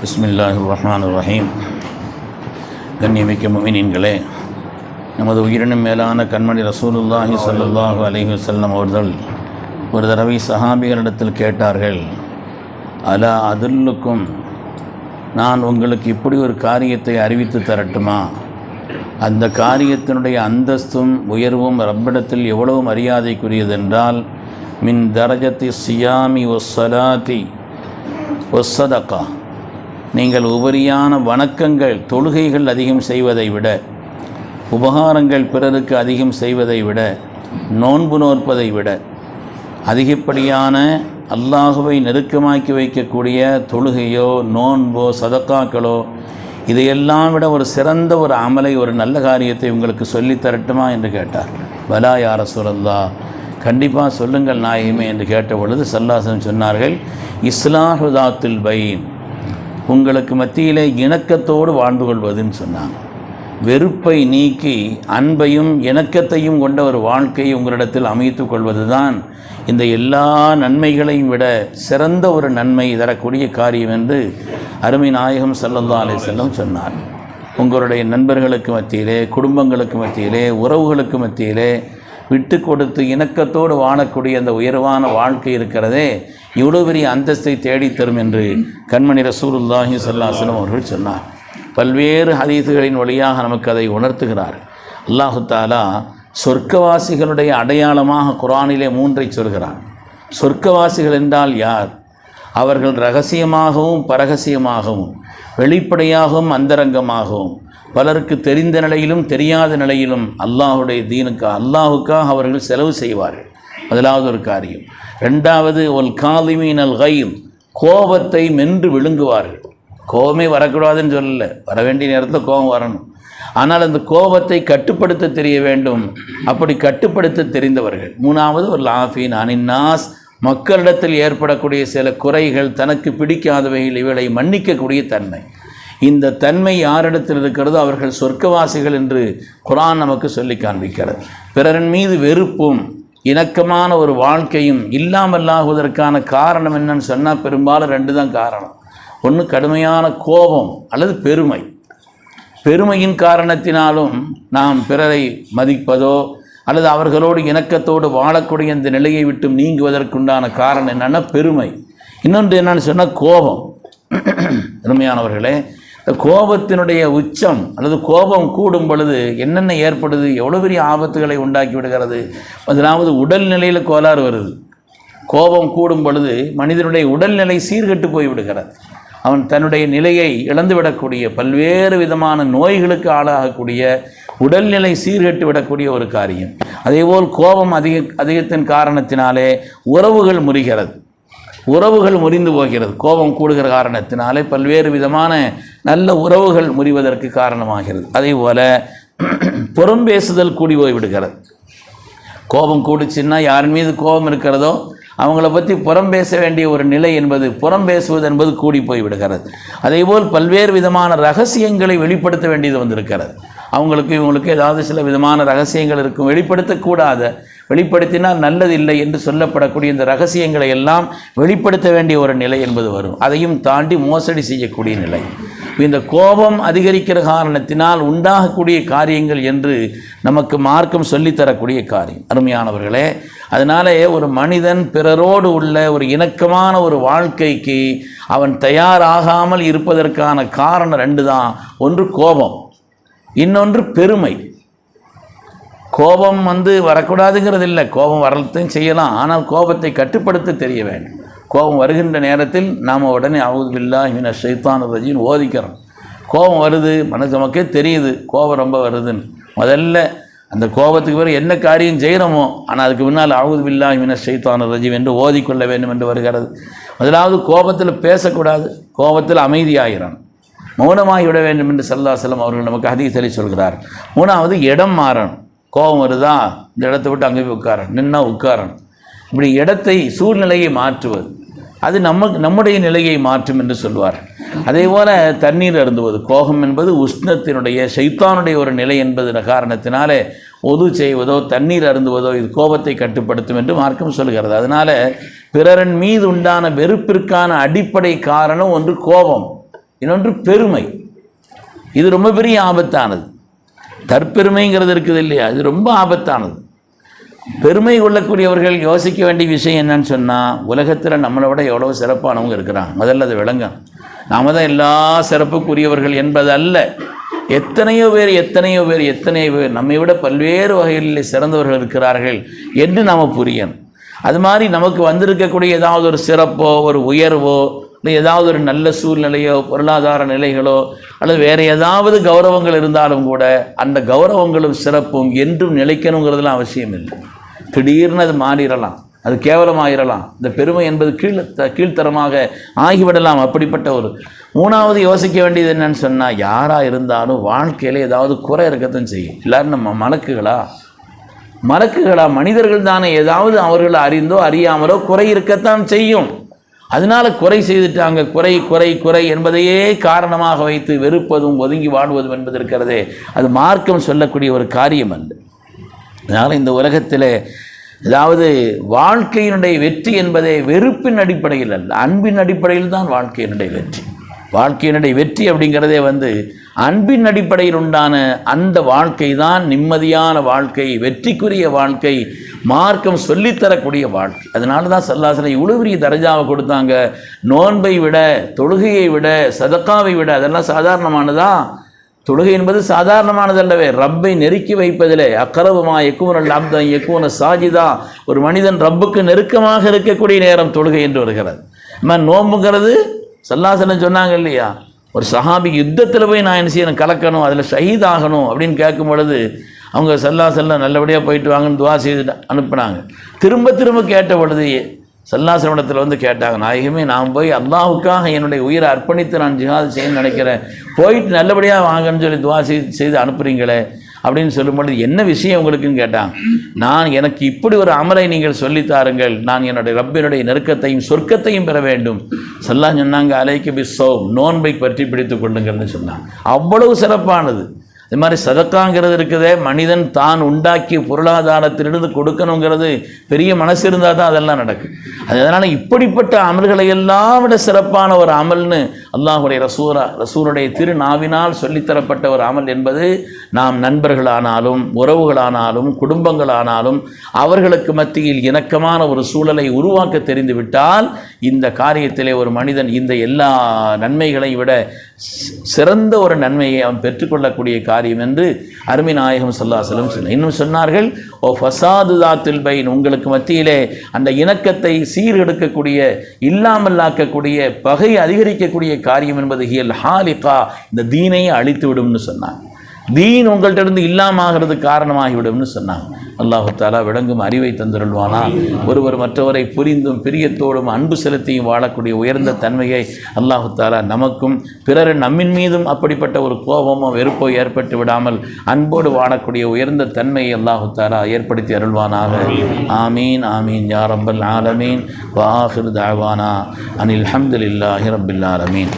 பிஸ்மில்லாஹ் ரஹ்மான் ரஹீம் கண்ணியமிக்க முமினீன்களே நமது உயிரினும் மேலான கண்மணி ரசூலுல்லாஹி சல்லுல்லாஹு அலைஹி வஸல்லம் அவர்கள் ஒரு தடவை சஹாபிகளிடத்தில் கேட்டார்கள் அலா அதுல்லுக்கும் நான் உங்களுக்கு இப்படி ஒரு காரியத்தை அறிவித்து தரட்டுமா? அந்த காரியத்தினுடைய அந்தஸ்தும் உயர்வும் ரப்பிடத்தில் எவ்வளவு மரியாதைக்குரியதென்றால் மின் தரஜத்தி சியாமி ஒஸ்ஸலாத்தி ஒஸ்ஸதக்கா நீங்கள் உபரியான வணக்கங்கள் தொழுகைகள் அதிகம் செய்வதை விட உபகாரங்கள் பிறருக்கு அதிகம் செய்வதை விட நோன்பு நோற்பதை விட அதிகப்படியான அல்லாஹுவை நெருக்கமாக்கி வைக்கக்கூடிய தொழுகையோ நோன்போ சதக்காக்களோ இதையெல்லாம் விட ஒரு சிறந்த ஒரு அமலை ஒரு நல்ல காரியத்தை உங்களுக்கு சொல்லித் தரட்டுமா என்று கேட்டார். பலா யார சொல்லல்லா கண்டிப்பாக சொல்லுங்கள் நாயகமே என்று கேட்ட பொழுது சல்லாசன் சொன்னார்கள் இஸ்லாஹுதாத்துல் பைன். உங்களுக்கு மத்தியிலே இணக்கத்தோடு வாழ்ந்து கொள்வதுன்னு சொன்னாங்க. வெறுப்பை நீக்கி அன்பையும் இணக்கத்தையும் கொண்ட ஒரு வாழ்க்கையை உங்களிடத்தில் அமைத்து கொள்வது தான் இந்த எல்லா நன்மைகளையும் விட சிறந்த ஒரு நன்மை தரக்கூடிய காரியம் என்று அருமை நாயகம் செல்லந்தா அலை செல்லம் சொன்னார். உங்களுடைய நண்பர்களுக்கு மத்தியிலே குடும்பங்களுக்கு மத்தியிலே உறவுகளுக்கு மத்தியிலே விட்டு கொடுத்து இணக்கத்தோடு வாழக்கூடிய அந்த உயர்வான வாழ்க்கை இருக்கிறதே இவ்வளோ பெரிய அந்தஸ்தை தேடித்தரும் என்று கண்மணி ரசூலுல்லாஹி சல்லாஹலம் அவர்கள் சொன்னார். பல்வேறு ஹதீசுகளின் வழியாக நமக்கு அதை உணர்த்துகிறார். அல்லாஹு தாலா சொர்க்கவாசிகளுடைய அடையாளமாக குரானிலே மூன்றை சொல்கிறான். சொர்க்கவாசிகள் என்றால் யார்? அவர்கள் ரகசியமாகவும் பரகசியமாகவும் வெளிப்படையாகவும் அந்தரங்கமாகவும் பலருக்கு தெரிந்த நிலையிலும் தெரியாத நிலையிலும் அல்லாஹுடைய தீனுக்காக அல்லாஹுக்காக அவர்கள் செலவு செய்வார்கள். முதலாவது ஒரு காரியம். ரெண்டாவது ஒல் காலிமீன் அல் கைம் கோபத்தை மென்று விழுங்குவார்கள். கோபமே வரக்கூடாதுன்னு சொல்லலை. வர வேண்டிய நேரத்தில் கோபம் வரணும். ஆனால் அந்த கோபத்தை கட்டுப்படுத்த தெரிய வேண்டும். அப்படி கட்டுப்படுத்த தெரிந்தவர்கள். மூணாவது ஒரு லாஃபின் அனின்னாஸ் மக்களிடத்தில் ஏற்படக்கூடிய சில குறைகள் தனக்கு பிடிக்காதவைகள் இவளை மன்னிக்கக்கூடிய தன்மை. இந்த தன்மை யாரிடத்தில் இருக்கிறதோ அவர்கள் சொர்க்கவாசிகள் என்று குரான் நமக்கு சொல்லி காண்பிக்கிறது. பிறரின் மீது வெறுப்பும் இணக்கமான ஒரு வாழ்க்கையும் இல்லாமல்லாகுவதற்கான காரணம் என்னன்னு சொன்னால் பெரும்பாலும் ரெண்டு தான் காரணம். ஒன்று கடுமையான கோபம் அல்லது பெருமை. பெருமையின் காரணத்தினாலும் நாம் பிறரை மதிப்பதோ அல்லது அவர்களோடு இணக்கத்தோடு வாழக்கூடிய இந்த நிலையை விட்டு நீங்குவதற்குண்டான காரணம் என்னென்னா பெருமை. இன்னொன்று என்னன்னு சொன்னால் கோபம். பெருமையானவர்களே கோபத்தினுடைய உச்சம் அல்லது கோபம் கூடும் பொழுது என்னென்ன ஏற்படுது? எவ்வளோ பெரிய ஆபத்துகளை உண்டாக்கி விடுகிறது? முதலாவது உடல்நிலையில் கோளாறு வருது. கோபம் கூடும் பொழுது மனிதனுடைய உடல்நிலை சீர்கெட்டு போய்விடுகிறது அவன் தன்னுடைய நிலையை இழந்துவிடக்கூடிய பல்வேறு விதமான நோய்களுக்கு ஆளாகக்கூடிய உடல்நிலை சீர்கெட்டு விடக்கூடிய ஒரு காரியம். அதேபோல் கோபம் அதிக அதிகத்தின் காரணத்தினாலே உறவுகள் முறிகிறது. உறவுகள் முறிந்து போகிறது. கோபம் கூடுகிற காரணத்தினாலே பல்வேறு விதமான நல்ல உறவுகள் முறிவதற்கு காரணமாகிறது. அதே போல் புறம் பேசுதல் கூடி போய்விடுகிறது கோபம் கூடுச்சுன்னா யாரின் மீது கோபம் இருக்கிறதோ அவங்கள பற்றி புறம் பேச வேண்டிய ஒரு நிலை என்பது புறம் பேசுவது என்பது கூடி போய்விடுகிறது அதேபோல் பல்வேறு விதமான ரகசியங்களை வெளிப்படுத்த வேண்டியது வந்திருக்கிறது. அவங்களுக்கு இவங்களுக்கு ஏதாவது சில விதமான ரகசியங்கள் இருக்கும். வெளிப்படுத்தக்கூடாத. வெளிப்படுத்தினால் நல்லதில்லை என்று சொல்லப்படக்கூடிய இந்த ரகசியங்களை எல்லாம் வெளிப்படுத்த வேண்டிய ஒரு நிலை என்பது வரும். அதையும் தாண்டி மோசடி செய்யக்கூடிய நிலை. இந்த கோபம் அதிகரிக்கிற காரணத்தினால் உண்டாகக்கூடிய காரியங்கள் என்று நமக்கு மார்க்கம் சொல்லித்தரக்கூடிய காரியம். அருமையானவர்களே அதனாலே ஒரு மனிதன் பிறரோடு உள்ள ஒரு இணக்கமான ஒரு வாழ்க்கைக்கு அவன் தயாராகாமல் இருப்பதற்கான காரணம் ரெண்டு தான் ஒன்று கோபம். இன்னொன்று பெருமை. கோபம் வந்து வரக்கூடாதுங்கிறது இல்லை கோபம் வரத்தையும் செய்யலாம். ஆனால் கோபத்தை கட்டுப்படுத்த தெரிய வேண்டும். கோபம் வருகின்ற நேரத்தில் நாம் உடனே அவுதுபில்லா இவன ஷைத்தான் ரஜின்னு ஓதிக்கிறோம். கோபம் வருது மனசு நமக்கே தெரியுது. கோபம் ரொம்ப வருதுன்னு. முதல்ல அந்த கோபத்துக்கு பிறகு என்ன காரியம் செய்கிறோமோ ஆனால் அதுக்கு முன்னால் அவுது பில்லா இவன சைத்தான ரஜீம் என்று ஓதிக்கொள்ள வேண்டும் என்று வருகிறது. முதலாவது கோபத்தில் பேசக்கூடாது. கோபத்தில் அமைதியாகிறான் மௌனமாகி விட வேண்டும் என்று சல்லா செல்லம் அவர்கள் நமக்கு அதிகத்தலி சொல்கிறார். மூணாவது இடம் மாறணும். கோபம் வருதா? இந்த இடத்த விட்டு அங்கே போய் உட்காரணும். நின்னா உட்காரணும். இப்படி இடத்தை சூழ்நிலையை மாற்றுவது. அது நம்ம நம்முடைய நிலையை மாற்றும் என்று சொல்வார். அதே போல் தண்ணீர் அருந்துவது. கோபம் என்பது உஷ்ணத்தினுடைய சைத்தானுடைய ஒரு நிலை என்பது காரணத்தினாலே ஒது செய்வதோ தண்ணீர் அருந்துவதோ இது கோபத்தை கட்டுப்படுத்தும் என்று மார்க்கம் சொல்கிறது. அதனால் பிறரின் மீது உண்டான வெறுப்பிற்கான அடிப்படை காரணம் ஒன்று கோபம். இன்னொன்று பெருமை. இது ரொம்ப பெரிய ஆபத்தானது. தற்பெருமைங்கிறது இருக்குது இல்லையா? இது ரொம்ப ஆபத்தானது. பெருமை கொள்ளக்கூடியவர்கள் யோசிக்க வேண்டிய விஷயம் என்னன்னு சொன்னால் உலகத்தில் நம்மளை விட எவ்வளோ சிறப்பானவங்க இருக்கிறாங்க. முதல்ல அது விளங்க நாம தான் எல்லா சிறப்புக்குரியவர்கள் என்பது அல்ல எத்தனையோ பேர் எத்தனையோ பேர் எத்தனையோ பேர் நம்மை விட பல்வேறு வகைகளில் சிறந்தவர்கள் இருக்கிறார்கள் என்று நாம் புரியணும். அது மாதிரி நமக்கு வந்திருக்கக்கூடிய ஏதாவது ஒரு சிறப்போ ஒரு உயர்வோ இல்லை ஏதாவது ஒரு நல்ல சூழ்நிலையோ பொருளாதார நிலைகளோ அல்லது வேறு ஏதாவது கௌரவங்கள் இருந்தாலும் கூட அந்த கௌரவங்களும் சிறப்பும் என்றும் நிலைக்கணுங்கிறதுலாம் அவசியம் இல்லை. திடீர்னு அது மாறிடலாம். அது கேவலமாயிரலாம். இந்த பெருமை என்பது கீழ் த- கீழ்த்தரமாக ஆகிவிடலாம். அப்படிப்பட்ட ஒரு மூணாவது யோசிக்க வேண்டியது என்னன்னு சொன்னால் யாராக இருந்தாலும் வாழ்க்கையில் ஏதாவது குறை இருக்கத்தான் செய்யும். எல்லோரும் நம்ம மலக்குகளா? மலக்குகளா? மனிதர்கள் தானே ஏதாவது அவர்கள் அறிந்தோ அறியாமலோ குறை இருக்கத்தான் செய்யும். அதனால குறை செய்துட்டாங்க. குறை குறை குறை என்பதையே காரணமாக வைத்து வெறுப்பதும் ஒதுங்கி வாழ்வதும் என்பது இருக்கிறதே. அது மார்க்கம் சொல்லக்கூடிய ஒரு காரியம் அல்ல. அதனால் இந்த உலகத்தில் அதாவது வாழ்க்கையினுடைய வெற்றி என்பதே வெறுப்பின் அடிப்படையில் அல்ல. அன்பின் அடிப்படையில் தான் வாழ்க்கையினுடைய வெற்றி. வாழ்க்கையினுடைய வெற்றி அப்படிங்கிறதே வந்து அன்பின் அடிப்படையில் உண்டான அந்த வாழ்க்கை தான் நிம்மதியான வாழ்க்கை வெற்றிக்குரிய வாழ்க்கை மார்க்கம் சொல்லித்தரக்கூடிய வாழ்க்கை. அதனால தான் சல்லாசனை இவ்வளோ தரஜாவை கொடுத்தாங்க. நோன்பை விட தொழுகையை விட சதக்காவை விட அதெல்லாம் சாதாரணமானதா? தொழுகை என்பது சாதாரணமானதல்லவே. ரப்பை நெருக்கி வைப்பதிலே அக்கரவுமா எக்குவனல் அப்தம் எக்குவன சாஜிதா. ஒரு மனிதன் ரப்புக்கு நெருக்கமாக இருக்கக்கூடிய நேரம் தொழுகை என்று வருகிறது. நம்ம நோம்புங்கிறது சல்லாசனம் சொன்னாங்க இல்லையா? ஒரு சஹாபி யுத்தத்தில் போய் நான் என்ன செய்யணும் கலக்கணும் அதில் ஷஹீத் ஆகணும் அப்படின்னு கேட்கும் பொழுது அவங்க சல்லாசல்லாம் நல்லபடியாக போயிட்டு வாங்கன்னு துவா செய்து அனுப்புனாங்க. திரும்ப திரும்ப கேட்ட பொழுது சல்லாசனத்தில் வந்து கேட்டாங்க நாயகமே நான் போய் அல்லாஹுக்காக என்னுடைய உயிரை அர்ப்பணித்து நான் ஜிஹாது செய்யணும்னு நினைக்கிறேன். போயிட்டு நல்லபடியாக வாங்கன்னு சொல்லி துவா செய்து செய்து அனுப்புறீங்களே அப்படின்னு சொல்லும்பொழுது என்ன விஷயம் உங்களுக்குன்னு கேட்டாங்க. நான் எனக்கு இப்படி ஒரு அமலை நீங்கள் சொல்லித் தாருங்கள். நான் என்னுடைய ரப்பினுடைய நெருக்கத்தையும் சொர்க்கத்தையும் பெற வேண்டும். சொல்லா சொன்னாங்க அலைக்கு பிஸ்ஸோ நோன்பை பற்றி பிடித்து கொள்ளுங்கள்னு சொன்னாங்க. அவ்வளவு சிறப்பானது. இது மாதிரி சதக்காங்கிறது இருக்குதே மனிதன் தான் உண்டாக்கிய பொருளாதாரத்திலிருந்து கொடுக்கணுங்கிறது பெரிய மனசு இருந்தால் தான் அதெல்லாம் நடக்கும். அது அதனால் இப்படிப்பட்ட அமல்களை எல்லாம் விட சிறப்பான ஒரு அமல்னு அல்லாஹுடைய ரசூரா ரசூருடைய திருநாவினால் சொல்லித்தரப்பட்ட ஒரு அமல் என்பது நாம் நண்பர்களானாலும் உறவுகளானாலும் குடும்பங்களானாலும் அவர்களுக்கு மத்தியில் இணக்கமான ஒரு சூழலை உருவாக்க தெரிந்துவிட்டால் இந்த காரியத்திலே ஒரு மனிதன் இந்த எல்லா நன்மைகளையும் விட சிறந்த ஒரு நன்மையை அவன் பெற்றுக்கொள்ளக்கூடிய காரியம் என்று அருமை நாயகம் சொல்லாசலம் சொன்னார். இன்னும் சொன்னார்கள் ஓ ஃபசாது தாத்தில் பைன். உங்களுக்கு மத்தியிலே அந்த இணக்கத்தை சீர்கெடுக்கக்கூடிய இல்லாமல்லாக்கக்கூடிய பகை அதிகரிக்கக்கூடிய காரியம் என்பது ஹியல் ஹாலிகா. இந்த தீனையை அழித்து விடும்னு சொன்னாங்க. தீன் உங்கள்கிட்ட இருந்து இல்லாமாகிறது காரணமாகிவிடும்னு சொன்னாங்க. அல்லாஹு தாலா விளங்கும் அறிவை தந்திருள்வானா? ஒருவர் மற்றவரை புரிந்தும் பிரியத்தோடும் அன்பு செலுத்தியும் வாழக்கூடிய உயர்ந்த தன்மையை அல்லாஹு தாலா நமக்கும் பிறர் நம்மின் மீதும் அப்படிப்பட்ட ஒரு கோபமோ வெறுப்போ ஏற்பட்டு விடாமல் அன்போடு வாழக்கூடிய உயர்ந்த தன்மையை அல்லாஹு தாலா ஏற்படுத்தி அருள்வானாக. ஆமீன் ஆமீன் யாரம்பல் ஆலமீன். வாஹிர் தாவானா. அனில் அஹமதுல்லாஹி ரப்பில் ஆலமீன்.